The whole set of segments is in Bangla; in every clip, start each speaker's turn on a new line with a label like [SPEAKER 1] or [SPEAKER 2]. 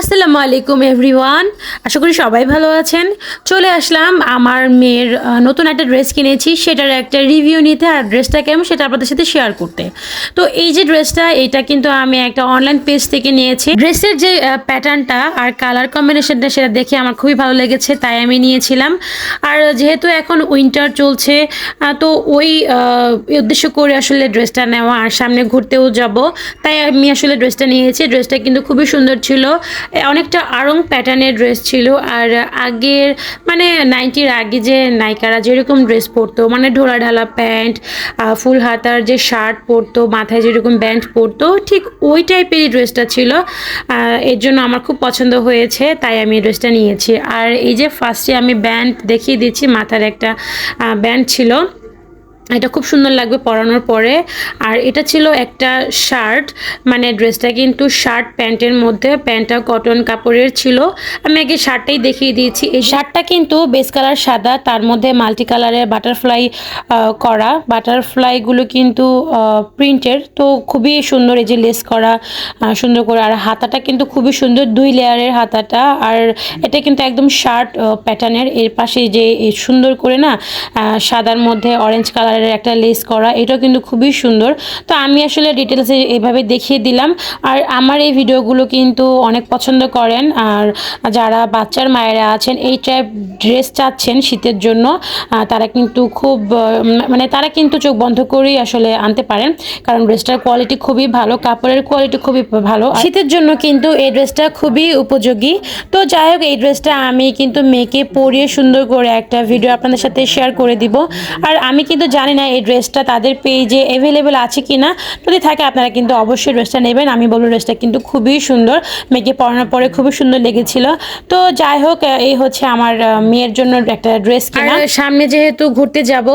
[SPEAKER 1] আসসালামু আলাইকুম এভরিওয়ান আশা করি সবাই ভালো আছেন। চলে আসলাম আমার মেয়ের নতুন একটা ড্রেস কিনেছি। সেটার একটা রিভিউ নিতে আর ড্রেসটা কেমন সেটা আপনাদের সাথে শেয়ার করতে। তো এই যে ড্রেসটা, এটা কিন্তু আমি একটা অনলাইন পেজ থেকে নিয়েছি। ড্রেসের যে প্যাটার্নটা আর কালার কম্বিনেশনটা সেটা দেখে আমার খুবই ভালো লেগেছে, তাই আমি নিয়েছিলাম। আর যেহেতু এখন উইন্টার চলছে তো ওই উদ্দেশ্য করে আসলে ড্রেসটা নেওয়া আর সামনে ঘুরতেও যাব। তাই আমি আসলে ড্রেসটা নিয়েছি। ড্রেসটা কিন্তু খুবই সুন্দর ছিল। অনেকটা আরং প্যাটার্নের ড্রেস ছিল। আর আগের মানে নাইনটির আগে যে নায়িকারা যেরকম ড্রেস পরতো মানে ঢোলা ঢালা প্যান্ট ফুল হাতার যে শার্ট পরতো, মাথায় যেরকম ব্যান্ড পরতো, ঠিক ওই টাইপেরই ড্রেসটা ছিল। এর জন্য আমার খুব পছন্দ হয়েছে, তাই আমি এই ড্রেসটা নিয়েছি। আর এই যে ফার্স্টে আমি ব্যান্ড দেখিয়ে দিচ্ছি মাথার একটা ব্যান্ড ছিল। এটা খুব সুন্দর লাগবে পরানোর পরে। আর এটা ছিল একটা শার্ট মানে ড্রেসটা কিন্তু শার্ট প্যান্টের মধ্যে, প্যান্টটা কটন কাপড়ের ছিল। আমি আগে শার্টটাই দেখিয়ে দিয়েছি। এই শার্টটা কিন্তু বেস কালার সাদা, তার মধ্যে মাল্টি কালারের বাটারফ্লাই করা। বাটারফ্লাইগুলো কিন্তু প্রিন্টের তো খুবই সুন্দর এই যে লেস করা সুন্দর করে। আর হাতাটা কিন্তু খুবই সুন্দর, দুই লেয়ারের হাতাটা। আর এটা কিন্তু একদম শার্ট প্যাটার্নের এর পাশে যে সুন্দর করে না সাদার মধ্যে অরেঞ্জ কালারের একটা লেস করা, এটাও কিন্তু খুবই সুন্দর। তো আমি আসলে ডিটেলসে এইভাবে দেখিয়ে দিলাম। আর আমার এই ভিডিওগুলো কিন্তু অনেক পছন্দ করেন। আর যারা বাচ্চার মায়েরা আছেন, এই টাইপ ড্রেস চাচ্ছেন শীতের জন্য তারা কিন্তু খুব মানে তারা কিন্তু চোখ বন্ধ করেই আসলে আনতে পারেন। কারণ ড্রেসটার কোয়ালিটি খুবই ভালো, কাপড়ের কোয়ালিটি খুবই ভালো। শীতের জন্য কিন্তু এই ড্রেসটা খুবই উপযোগী। তো যাই হোক, এই ড্রেসটা আমি কিন্তু মেয়েকে পরিয়ে সুন্দর করে একটা ভিডিও আপনাদের সাথে শেয়ার করে দিব। আর আমি কিন্তু জানি না এই ড্রেসটা তাদের পেজে অ্যাভেলেবেল আছে কি না যদি থাকে আপনারা কিন্তু অবশ্যই ড্রেসটা নেবেন। আমি বলব ড্রেসটা কিন্তু খুবই সুন্দর। মেয়েকে পরানোর পরে খুবই সুন্দর লেগেছিল। তো যাই হোক এই হচ্ছে আমার মেয়ের জন্য একটা ড্রেস কিনা। সামনে যেহেতু ঘুরতে যাব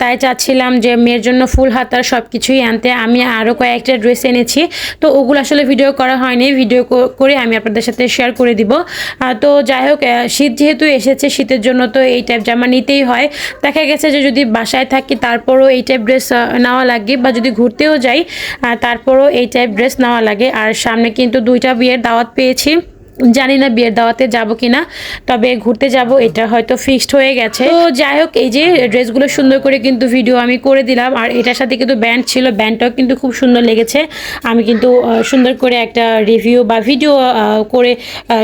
[SPEAKER 1] তাই চাচ্ছিলাম যে মেয়ের জন্য ফুল হাতার সব কিছুই আনতে। আমি আরও কয়েকটা ড্রেস এনেছি। তো ওগুলো আসলে ভিডিও করা হয়নি। ভিডিও করে আমি আপনাদের সাথে শেয়ার করে দিব। তো যাই হোক শীত যেহেতু এসেছে শীতের জন্য তো এই টাইপ জামা নিতেই হয়। দেখা গেছে যে যদি বাসায় থাকি তারপরও এই টাইপ ড্রেস নেওয়া লাগে বা যদি ঘুরতেও যাই তারপরও এই টাইপ ড্রেস নেওয়া লাগে। আর সামনে কিন্তু দুইটা বিয়ের দাওয়াত পেয়েছি। জানি না বিয়ের দাওয়াতে যাব কিনা, তবে ঘুরতে যাব, এটা হয়তো ফিক্সড হয়ে গেছে। তো যাই হোক, এই যে ড্রেসগুলো সুন্দর করে কিন্তু ভিডিও আমি করে দিলাম, আর এটার সাথে কিন্তু ব্যান্ড ছিল ব্যান্ডটাও কিন্তু খুব সুন্দর লেগেছে। আমি কিন্তু সুন্দর করে একটা রিভিউ বা ভিডিও করে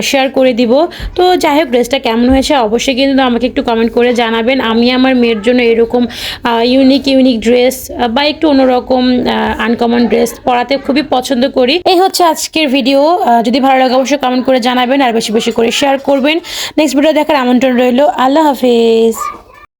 [SPEAKER 1] শেয়ার করে দিব। তো যাই হোক ড্রেসটা কেমন হয়েছে অবশ্যই কিন্তু আমাকে একটু কমেন্ট করে জানাবেন। আমি আমার মেয়ের জন্য এরকম ইউনিক ইউনিক ড্রেস বা একটু অন্যরকম আনকমন ড্রেস পরাতে খুবই পছন্দ করি। এই হচ্ছে আজকের ভিডিও যদি ভালো লাগে অবশ্যই কমেন্ট করে জানাবেন আর বেশি বেশি করে শেয়ার করবেন। নেক্সট ভিডিও দেখার আমন্ত্রণ রইল। আল্লাহ হাফিজ।